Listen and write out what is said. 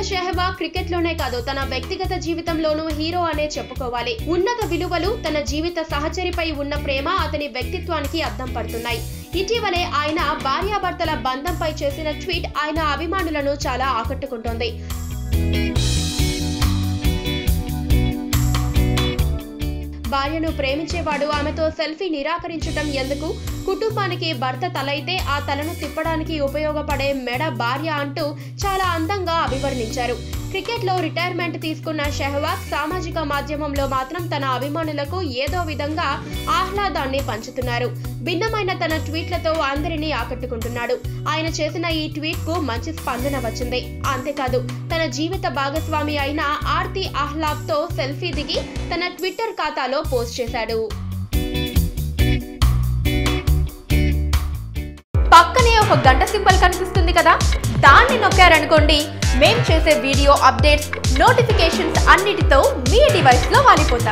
వీరేందర్ సెహ్వాగ్ క్రికెట్లోనే కాదు తన వ్యక్తిగత జీవితంలోనూ హీరో అనే చెప్పుకోవాలి. ఉన్నత విలువలు తన జీవిత సహచరిపై ఉన్న ప్రేమ అతని వ్యక్తిత్వానికి అర్థం పడుతున్నాయి. ఇటీవలే ఆయన భార్యాభర్తల బంధంపై చేసిన ట్వీట్ ఆయన అభిమానులను చాలా ఆకట్టుకుంటోంది. భార్యను ప్రేమించేవాడు ఆమెతో సెల్ఫీ నిరాకరించటం ఎందుకు? కుటుంబానికి భర్త తలైతే ఆ తలను తిప్పడానికి ఉపయోగపడే మెడ భార్య అంటూ చాలా అందంగా అభివర్ణించారు. క్రికెట్లో రిటైర్మెంట్ తీసుకున్న షెహ్వాగ్ సామాజిక మాధ్యమంలో మాత్రం తన అభిమానులకు ఏదో విధంగా ఆహ్లాదాన్ని పంచుతున్నారు. భిన్నమైన తన ట్వీట్లతో అందరినీ ఆకట్టుకుంటున్నాడు. ఆయన చేసిన ఈ ట్వీట్కు మంచి స్పందన వచ్చింది. అంతేకాదు తన జీవిత భాగస్వామి అయిన ఆర్తి ఆహ్లాద్తో సెల్ఫీ దిగి తన ట్విట్టర్ ఖాతాలో పోస్ట్ చేశాడు. పక్కనే ఒక గంట సింబల్ కనిపిస్తుంది కదా? దాన్ని నొక్కారనుకోండి మేం చేసే వీడియో అప్డేట్స్ నోటిఫికేషన్స్ అన్నిటితో మీ డివైస్లో వాలిపోతాం.